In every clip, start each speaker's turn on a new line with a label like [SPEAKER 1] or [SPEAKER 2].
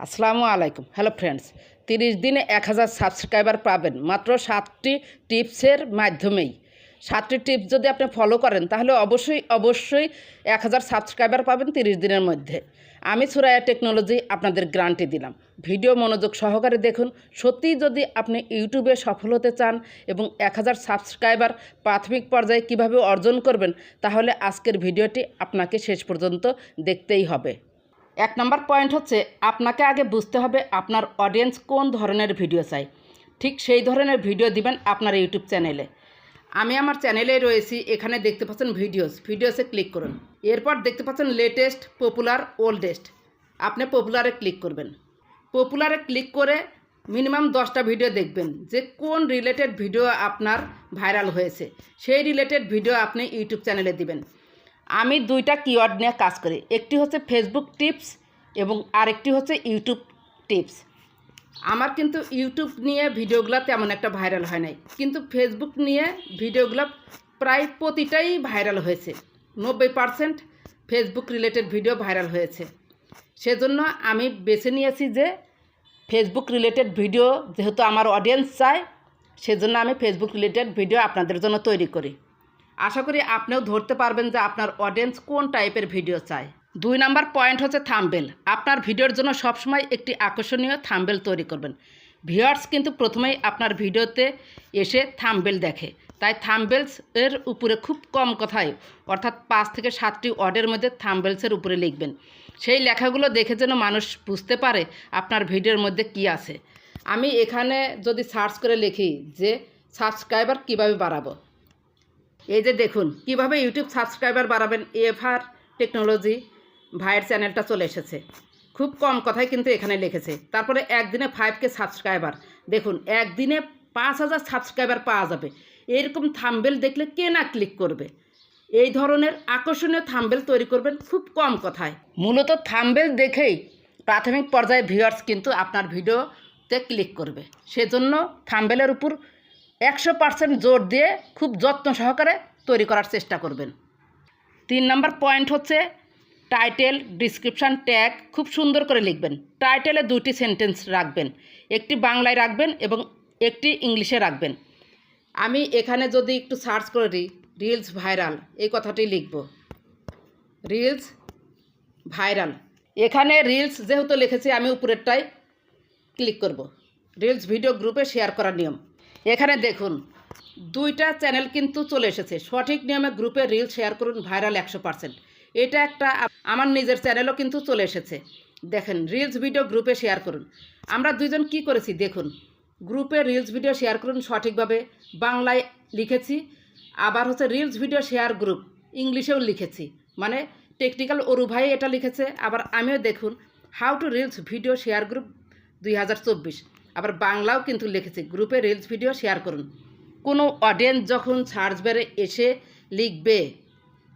[SPEAKER 1] আসসালামু আলাইকুম। Hello friends তিরিশ দিনে এক হাজার সাবস্ক্রাইবার পাবেন মাত্র সাতটি টিপসের মাধ্যমেই। সাতটি টিপস যদি আপনি ফলো করেন, তাহলে অবশ্যই অবশ্যই এক হাজার সাবস্ক্রাইবার পাবেন তিরিশ দিনের মধ্যে। আমি সুরায়া টেকনোলজি আপনাদের গ্রান্টি দিলাম। ভিডিও মনোযোগ সহকারে দেখুন। সত্যিই যদি আপনি ইউটিউবে সফল হতে চান এবং এক হাজার সাবস্ক্রাইবার প্রাথমিক পর্যায়ে কীভাবে অর্জন করবেন, তাহলে আজকের ভিডিওটি আপনাকে শেষ পর্যন্ত দেখতেই হবে। এক নম্বর পয়েন্ট হচ্ছে আপনাকে আগে বুঝতে হবে আপনার অডিয়েন্স কোন ধরনের ভিডিও চাই ঠিক সেই ধরনের ভিডিও দিবেন আপনার ইউটিউব চ্যানেলে আমি আমার চ্যানেলে রয়েছি, এখানে দেখতে পাচ্ছেন ভিডিওস ভিডিওসে ক্লিক করুন। এরপর দেখতে পাচ্ছেন লেটেস্ট পপুলার ওল্ডেস্ট আপনি পপুলারে ক্লিক করবেন। পপুলারে ক্লিক করে মিনিমাম দশটা ভিডিও দেখবেন যে কোন রিলেটেড ভিডিও আপনার ভাইরাল হয়েছে। সেই রিলেটেড ভিডিও আপনি ইউটিউব চ্যানেলে দিবেন। আমি দুইটা কিওয়ার্ড নিয়ে কাজ করি। একটি হচ্ছে ফেসবুক টিপস এবং আরেকটি হচ্ছে ইউটিউব টিপস আমার কিন্তু ইউটিউব নিয়ে ভিডিওগুলো তেমন একটা ভাইরাল হয় নাই। কিন্তু ফেসবুক নিয়ে ভিডিওগুলো প্রায় প্রতিটাই ভাইরাল হয়েছে। নব্বই percent Facebook related video viral হয়েছে। সেজন্য আমি বেছে নিয়েছি যে ফেসবুক রিলেটেড ভিডিও যেহেতু আমার অডিয়েন্স চায়, সেজন্য আমি ফেসবুক রিলেটেড ভিডিও আপনাদের জন্য তৈরি করি। আশা করি আপনিও ধরতে পারবেন যে আপনার অডিয়েন্স কোন টাইপের ভিডিও চায়। দুই নাম্বার পয়েন্ট হচ্ছে থাম্বেল আপনার ভিডিওর জন্য সবসময় একটি আকর্ষণীয় থাম্বেল তৈরি করবেন। ভিউয়ার্স কিন্তু প্রথমেই আপনার ভিডিওতে এসে থাম্বেল দেখে। তাই থাম্বেলস এর উপরে খুব কম কথায়, অর্থাৎ পাঁচ থেকে সাতটি ওয়ার্ডের মধ্যে থাম্বেলসের উপরে লিখবেন। সেই লেখাগুলো দেখে যেন মানুষ বুঝতে পারে আপনার ভিডিওর মধ্যে কি আছে। আমি এখানে যদি সার্চ করে লিখি যে সাবস্ক্রাইবার কীভাবে বাড়াবো এই যে দেখুন, কীভাবে ইউটিউব সাবস্ক্রাইবার বাড়াবেন এফআর টেকনোলজি ভাইয়ের চ্যানেলটা চলে এসেছে। খুব কম কথাই কিন্তু এখানে লিখেছে। তারপরে একদিনে ফাইভ কে সাবস্ক্রাইবার দেখুন, একদিনে পাঁচ হাজার সাবস্ক্রাইবার পাওয়া যাবে। এরকম থাম্বেল দেখলে কে না ক্লিক করবে? এই ধরনের আকর্ষণীয় থাম্বেল তৈরি করবেন খুব কম কথায়। মূলত থাম্বেল দেখেই প্রাথমিক পর্যায়ে ভিউয়ার্স কিন্তু আপনার ভিডিওতে ক্লিক করবে। সেজন্য থাম্বেলের উপর একশো পার্সেন্ট জোর দিয়ে খুব যত্ন সহকারে তৈরি করার চেষ্টা করবেন। তিন নম্বর পয়েন্ট হচ্ছে টাইটেল, ডিসক্রিপশান, ট্যাগ খুব সুন্দর করে লিখবেন। টাইটেলে দুটি সেন্টেন্স রাখবেন। একটি বাংলায় রাখবেন এবং একটি ইংলিশে রাখবেন। আমি এখানে যদি একটু সার্চ করে দিই, রিলস ভাইরাল, এই কথাটি লিখব। Reels viral. এখানে রিলস যেহেতু লিখেছি, আমি উপরেরটাই ক্লিক করব। রিলস ভিডিও গ্রুপে শেয়ার করার নিয়ম। এখানে দেখুন, দুইটা চ্যানেল কিন্তু চলে এসেছে। সঠিক নিয়মে গ্রুপে রিল শেয়ার করুন ভাইরাল একশো পার্সেন্ট এটা একটা আমার নিজের চ্যানেলও কিন্তু চলে এসেছে। দেখেন রিলস ভিডিও গ্রুপে শেয়ার করুন। আমরা দুইজন কি করেছি দেখুন গ্রুপে রিলস ভিডিও শেয়ার করুন সঠিকভাবে। বাংলায় লিখেছি, আবার হচ্ছে রিলস ভিডিও শেয়ার গ্রুপ ইংলিশেও লিখেছি। মানে টেকনিক্যাল অরু ভাই এটা লিখেছে, আবার আমিও দেখুন how to reels video share group দুই হাজার চব্বিশ। আবার বাংলাও কিন্তু লিখেছি। গ্রুপে রিলস ভিডিও শেয়ার করুন। কোনো অডিয়েন্স যখন সার্চ বারে এসে লিখবে,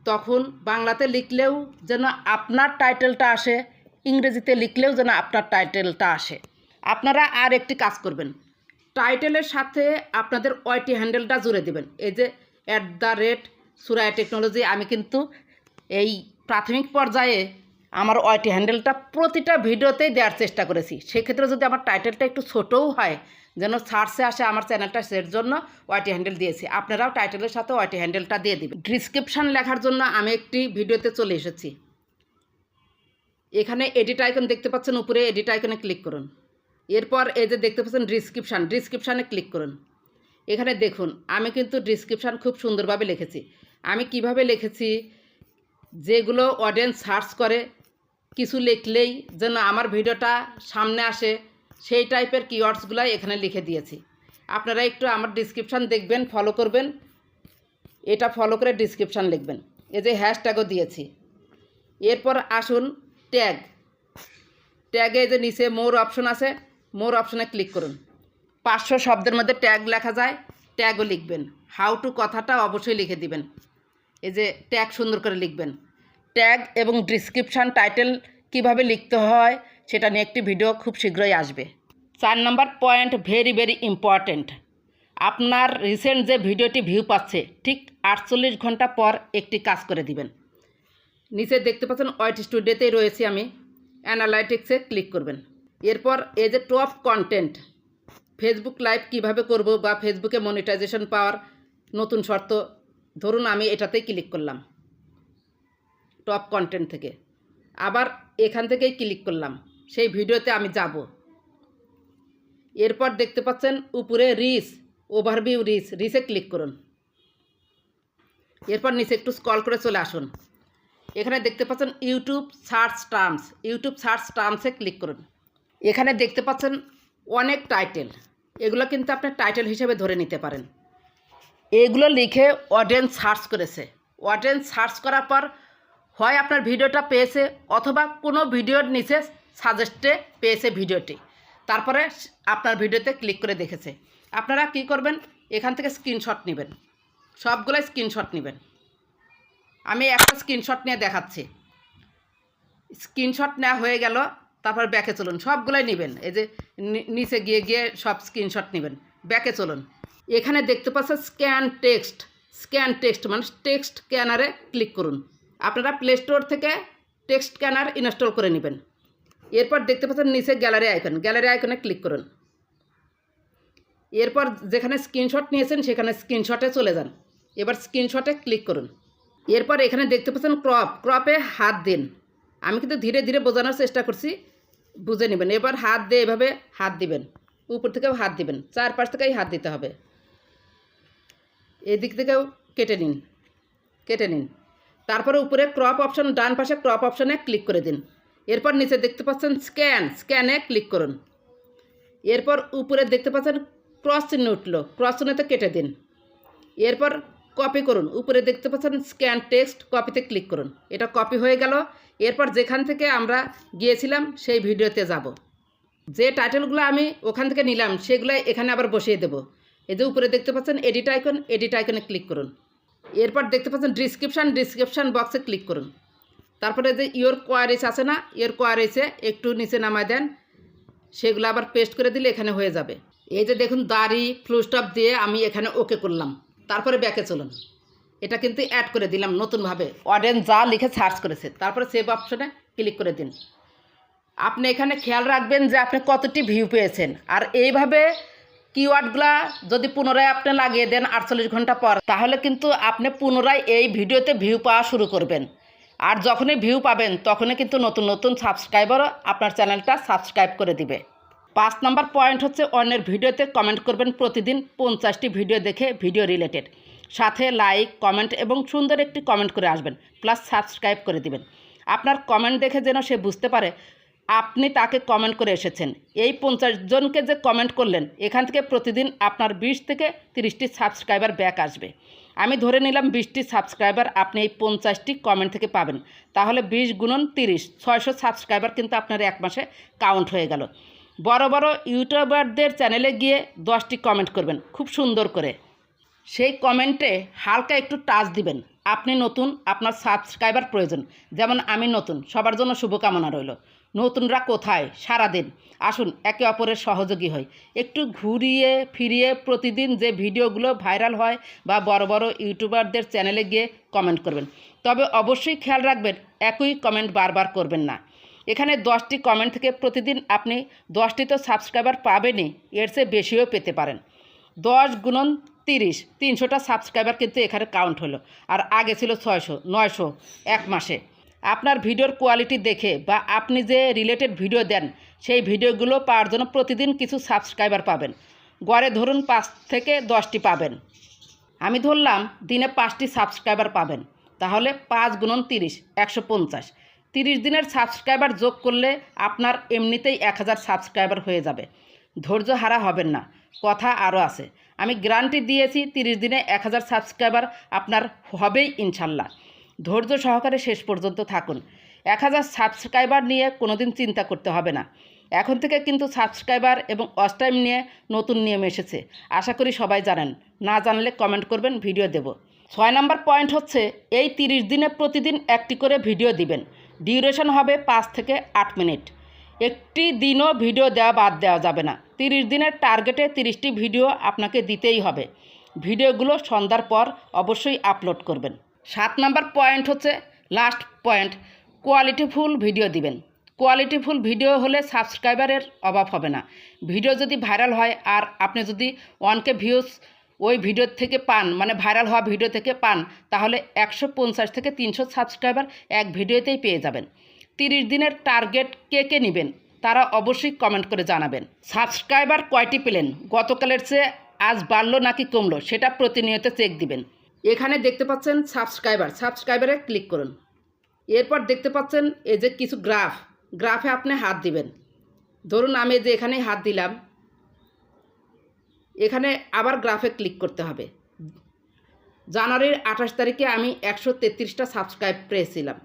[SPEAKER 1] তখন বাংলাতে লিখলেও যেন আপনার টাইটেলটা আসে, ইংরেজিতে লিখলেও যেন আপনার টাইটেলটা আসে। আপনারা আর একটি কাজ করবেন। টাইটেলের সাথে আপনাদের ওয়াইটি হ্যান্ডেলটা জুড়ে দেবেন। এই যে অ্যাট দ্য রেট সুরায় টেকনোলজি আমি কিন্তু এই প্রাথমিক পর্যায়ে আমার ওয়াইটি হ্যান্ডেলটা প্রতিটা ভিডিওতেই দেওয়ার চেষ্টা করেছি। সেক্ষেত্রে যদি আমার টাইটেলটা একটু ছোটও হয়, যেন সার্চে আসে আমার চ্যানেলটা সের জন্য ওয়াইটি হ্যান্ডেল দিয়েছি। আপনারাও টাইটেলের সাথে ওয়াইটি হ্যান্ডেলটা দিয়ে দেবেন। ডিসক্রিপশান লেখার জন্য আমি একটি ভিডিওতে চলে এসেছি। এখানে এডিট আইকন দেখতে পাচ্ছেন, উপরে এডিট আইকনে ক্লিক করুন। এরপর এই যে দেখতে পাচ্ছেন, ডিসক্রিপশান, ডিসক্রিপশানে ক্লিক করুন। এখানে দেখুন, আমি কিন্তু ডিসক্রিপশান খুব সুন্দরভাবে লিখেছি। আমি কীভাবে লিখেছি, যেগুলো অডিয়েন্স সার্চ করে কিছু লিখলেই যেন আমার ভিডিওটা সামনে আসে, সেই টাইপের কিওয়ার্ডসগুলাই এখানে লিখে দিয়েছি। আপনারা একটু আমার ডিসক্রিপশান দেখবেন ফলো করবেন। এটা ফলো করে ডিসক্রিপশান লিখবেন। এই যে হ্যাশট্যাগও দিয়েছি। এরপর আসুন ট্যাগ ট্যাগে যে নিচে মোর অপশন আছে মোর অপশনে ক্লিক করুন। পাঁচশো শব্দের মধ্যে ট্যাগ লেখা যায় ট্যাগও লিখবেন। হাউ টু কথাটা অবশ্যই লিখে দিবেন। এই যে ট্যাগ সুন্দর করে লিখবেন। ট্যাগ এবং ডিসক্রিপশান টাইটেল কীভাবে লিখতে হয়, সেটা নিয়ে একটি ভিডিও খুব শীঘ্রই আসবে। চার নম্বর পয়েন্ট ভেরি ভেরি ইম্পর্ট্যান্ট আপনার রিসেন্ট যে ভিডিওটি ভিউ পাচ্ছে, ঠিক আটচল্লিশ ঘণ্টা পর একটি কাজ করে দিবেন। নিচে দেখতে পাচ্ছেন ওয়াইট স্টুডিওতেই রয়েছি আমি। অ্যানালাইটিক্সে ক্লিক করবেন। এরপর এই যে টপ কন্টেন্ট ফেসবুক লাইভ কীভাবে করব বা ফেসবুকে মনিটাইজেশন পাওয়ার নতুন শর্ত, ধরুন আমি এটাতেই ক্লিক করলাম। টপ কন্টেন্ট থেকে। আবার এখান থেকেই ক্লিক করলাম। সেই ভিডিওতে আমি যাব। এরপর দেখতে পাচ্ছেন উপরে রিস ওভারভিউ রিস রিসে ক্লিক করুন। এরপর নিচে একটু স্ক্রল করে চলে আসুন। এখানে দেখতে পাচ্ছেন YouTube search terms YouTube search টার্মসে click করুন। এখানে দেখতে পাচ্ছেন অনেক টাইটেল এগুলো কিন্তু আপনি টাইটেল হিসেবে ধরে নিতে পারেন। এগুলো লিখে অডিয়েন্স সার্চ করেছে। অডিয়েন্স সার্চ করার পর হয় আপনার ভিডিওটা পেয়েছে অথবা কোনো ভিডিওর নিচে সাজেস্টে পেয়েছে ভিডিওটি। তারপরে আপনার ভিডিওতে ক্লিক করে দেখেছে। আপনারা কি করবেন? এখান থেকে স্ক্রিনশট নেবেন। সবগুলো স্ক্রিনশট নেবেন। আমি একটা স্ক্রিনশট নিয়ে দেখাচ্ছি। স্ক্রিনশট নেওয়া হয়ে গেল, তারপর ব্যাকে চলুন। সবগুলোই নেবেন। এই যে নিচে গিয়ে গিয়ে সব স্ক্রিনশট নেবেন। ব্যাকে চলুন। এখানে দেখতে পাচ্ছেন স্ক্যান টেক্সট। স্ক্যান টেক্সট মানে টেক্সট স্ক্যানারে ক্লিক করুন। আপনারা প্লে স্টোর থেকে টেক্সট স্ক্যানার ইনস্টল করে নেবেন। এরপর দেখতে পাচ্ছেন নিচে গ্যালারি আইকন গ্যালারি আইকনে ক্লিক করুন। এরপর যেখানে স্ক্রিনশট নিয়েছেন, সেখানে স্ক্রিনশটে চলে যান। এবার স্ক্রিনশটে ক্লিক করুন। এরপর এখানে দেখতে পাচ্ছেন ক্রপ ক্রপে হাত দিন। আমি কিন্তু ধীরে ধীরে বোঝানোর চেষ্টা করছি, বুঝে নেবেন। এবার হাত দিয়ে এভাবে হাত দিবেন। উপর থেকেও হাত দিবেন। চারপাশ থেকেই হাত দিতে হবে। এদিক থেকেও কেটে নিন। কেটে নিন। তারপরে উপরে ক্রপ অপশন ডান পাশে ক্রপ অপশনে ক্লিক করে দিন। এরপর নিচে দেখতে পাচ্ছেন স্ক্যান স্ক্যানে ক্লিক করুন। এরপর উপরে দেখতে পাচ্ছেন ক্রস চিহ্ন উঠল ক্রস চিহ্নতে কেটে দিন। এরপর কপি করুন, উপরে দেখতে পাচ্ছেন স্ক্যান টেক্সট কপিতে ক্লিক করুন। এটা কপি হয়ে গেল। এরপর যেখান থেকে আমরা গিয়েছিলাম, সেই ভিডিওতে যাব। যে টাইটেলগুলো আমি ওখান থেকে নিলাম সেগুলো এখানে আবার বসিয়ে দেবো। যে উপরে দেখতে পাচ্ছেন এডিট আইকন এডিট আইকনে ক্লিক করুন। এরপর দেখতে পাচ্ছেন ডিসক্রিপশান ডিসক্রিপশান বক্সে ক্লিক করুন। তারপরে যে ইয়োর কোয়ারিস আছে না ইয়োর কোয়ারিসে একটু নিচে নামায় দেন। সেগুলো আবার পেস্ট করে দিলে এখানে হয়ে যাবে। এই যে দেখুন, দাড়ি ফ্লুস্টপ দিয়ে আমি এখানে ওকে করলাম। তারপরে ব্যাকে চলুন। এটা কিন্তু অ্যাড করে দিলাম নতুনভাবে। অডিয়েন্স যা লিখে সার্চ করেছে, তারপরে সেভ অপশনে ক্লিক করে দিন। আপনি এখানে খেয়াল রাখবেন যে আপনি কতটি ভিউ পেয়েছেন। আর এইভাবে কিওয়ার্ডগুলা যদি পুনরায় আপনি লাগিয়ে দেন আটচল্লিশ ঘণ্টা পর, তাহলে কিন্তু আপনি পুনরায় এই ভিডিওতে ভিউ পাওয়া শুরু করবেন। আর যখনই ভিউ পাবেন, তখনই কিন্তু নতুন নতুন সাবস্ক্রাইবারও আপনার চ্যানেলটা সাবস্ক্রাইব করে দিবে। পাঁচ নাম্বার পয়েন্ট হচ্ছে অন্যের ভিডিওতে কমেন্ট করবেন প্রতিদিন পঞ্চাশটি ভিডিও দেখে ভিডিও রিলেটেড সাথে লাইক কমেন্ট এবং সুন্দর একটি কমেন্ট করে আসবেন প্লাস সাবস্ক্রাইব করে দিবেন। আপনার কমেন্ট দেখে যেন সে বুঝতে পারে আপনি তাকে কমেন্ট করে এসেছেন। এই পঞ্চাশ জনকে যে কমেন্ট করলেন, এখান থেকে প্রতিদিন আপনার বিশ থেকে তিরিশটি সাবস্ক্রাইবার ব্যাক আসবে। আমি ধরে নিলাম বিশটি সাবস্ক্রাইবার আপনি এই পঞ্চাশটি কমেন্ট থেকে পাবেন। তাহলে বিশ গুণন তিরিশ, ছয়শো সাবস্ক্রাইবার কিন্তু আপনার এক মাসে কাউন্ট হয়ে গেল। বড় বড় ইউটিউবারদের চ্যানেলে গিয়ে দশটি কমেন্ট করবেন, খুব সুন্দর করে। সেই কমেন্টে হালকা একটু টাচ দিবেন। আপনি নতুন, আপনার সাবস্ক্রাইবার প্রয়োজন। যেমন আমি নতুন, সবার জন্য শুভকামনা রইল। নতুনরা কোথায়? সারাদিন। আসুন, একে অপরের সহযোগী হয় একটু ঘুরিয়ে ফিরিয়ে প্রতিদিন যে ভিডিওগুলো ভাইরাল হয় বা বড় বড় ইউটিউবারদের চ্যানেলে গিয়ে কমেন্ট করবেন। তবে অবশ্যই খেয়াল রাখবেন, একই কমেন্ট বারবার করবেন না। এখানে দশটি কমেন্ট থেকে প্রতিদিন আপনি দশটি তো সাবস্ক্রাইবার পাবেনই, এর চেয়ে বেশিও পেতে পারেন। দশ গুণন তিরিশ, তিনশোটা সাবস্ক্রাইবার কিন্তু এখানে কাউন্ট হলো। আর আগে ছিল ছয়শো, নয়শো, এক মাসে। আপনার ভিডিওর কোয়ালিটি দেখে বা আপনি যে রিলেটেড ভিডিও দেন, সেই ভিডিওগুলো পাওয়ার জন্য প্রতিদিন কিছু সাবস্ক্রাইবার পাবেন। গড়ে ধরুন পাঁচ থেকে দশটি পাবেন। আমি ধরলাম দিনে পাঁচটি সাবস্ক্রাইবার পাবেন। তাহলে পাঁচ গুণন তিরিশ, একশো পঞ্চাশ। তিরিশ দিনের সাবস্ক্রাইবার যোগ করলে আপনার এমনিতেই এক হাজার সাবস্ক্রাইবার হয়ে যাবে। ধৈর্য হারা হবেন না। কথা আরও আছে। আমি গ্যারান্টি দিয়েছি তিরিশ দিনে এক হাজার সাবস্ক্রাইবার আপনার হবেই ইনশাল্লাহ। ধৈর্য সহকারে শেষ পর্যন্ত থাকুন। এক হাজার সাবস্ক্রাইবার নিয়ে কোনোদিন চিন্তা করতে হবে না। এখন থেকে কিন্তু সাবস্ক্রাইবার এবং টাইম নিয়ে নতুন নিয়ম এসেছে। আশা করি সবাই জানেন। না জানলে কমেন্ট করবেন, ভিডিও দেব। ছয় নম্বর পয়েন্ট হচ্ছে, এই তিরিশ দিনে প্রতিদিন একটি করে ভিডিও দিবেন। ডিউরেশন হবে পাঁচ থেকে আট মিনিট। একটি দিনও ভিডিও দেওয়া বাদ দেওয়া যাবে না। তিরিশ দিনের টার্গেটে তিরিশটি ভিডিও আপনাকে দিতেই হবে। ভিডিওগুলো সন্ধ্যার পর অবশ্যই আপলোড করবেন। সাত নাম্বার পয়েন্ট হচ্ছে লাস্ট পয়েন্ট কোয়ালিটিফুল ভিডিও দিবেন। কোয়ালিটিফুল ভিডিও হলে সাবস্ক্রাইবারের অভাব হবে না। ভিডিও যদি ভাইরাল হয় আর আপনি যদি ওয়ানকে ভিউজ ওই ভিডিও থেকে পান মানে ভাইরাল হওয়া ভিডিও থেকে পান, তাহলে একশো পঞ্চাশ থেকে তিনশো সাবস্ক্রাইবার এক ভিডিওতেই পেয়ে যাবেন। তিরিশ দিনের টার্গেট কে কে নেবেন, তারা অবশ্যই কমেন্ট করে জানাবেন। সাবস্ক্রাইবার কয়টি পেলেন? গতকালের চেয়ে আজ বাড়লো নাকি কমলো? সেটা প্রতিনিয়ত চেক দিবেন। এখানে দেখতে পাচ্ছেন সাবস্ক্রাইবার সাবস্ক্রাইবারে ক্লিক করুন। এরপর দেখতে পাচ্ছেন এই যে কিছু গ্রাফ গ্রাফে আপনি হাত দিবেন। ধরুন আমি যে এখানে হাত দিলাম। এখানে আবার গ্রাফে ক্লিক করতে হবে। জানুয়ারির আঠাশ তারিখে আমি একশো তেত্রিশটা সাবস্ক্রাইব পেয়েছিলাম।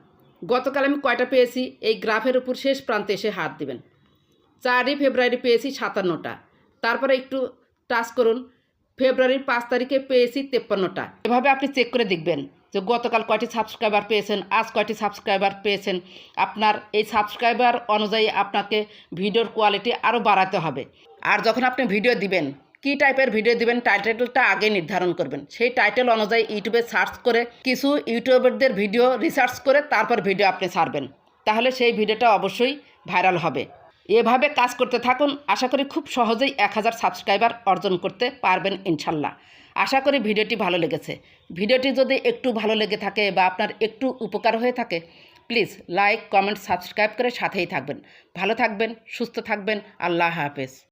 [SPEAKER 1] গতকাল আমি কয়টা পেয়েছি? এই গ্রাফের উপর শেষ প্রান্তে এসে হাত দিবেন। চারই ফেব্রুয়ারি পেয়েছি সাতান্নটা। তারপরে একটু টাচ করুন। ফেব্রুয়ারির পাঁচ তারিখে পেয়েছি তেপ্পান্নটা। এভাবে আপনি চেক করে দেখবেন যে গতকাল কয়টি সাবস্ক্রাইবার পেয়েছেন, আজ কয়টি সাবস্ক্রাইবার পেয়েছেন। আপনার এই সাবস্ক্রাইবার অনুযায়ী আপনাকে ভিডিওর কোয়ালিটি আরও বাড়াতে হবে। আর যখন আপনি ভিডিও দিবেন, কী টাইপের ভিডিও দিবেন টাইটেলটা আগে নির্ধারণ করবেন। সেই টাইটেল অনুযায়ী ইউটিউবে সার্চ করে, কিছু ইউটিউবারদের ভিডিও রিসার্চ করে তারপর ভিডিও আপনি ছাড়বেন। তাহলে সেই ভিডিওটা অবশ্যই ভাইরাল হবে। এভাবে কাজ করতে থাকুন। আশা করি খুব সহজেই এক হাজার সাবস্ক্রাইবার অর্জন করতে পারবেন ইনশাল্লাহ। আশা করি ভিডিওটি ভালো লেগেছে। ভিডিওটি যদি একটু ভালো লেগে থাকে বা আপনার একটু উপকার হয়ে থাকে, প্লিজ লাইক, কমেন্ট, সাবস্ক্রাইব করে সাথেই থাকবেন। ভালো থাকবেন, সুস্থ থাকবেন। আল্লাহ হাফেজ।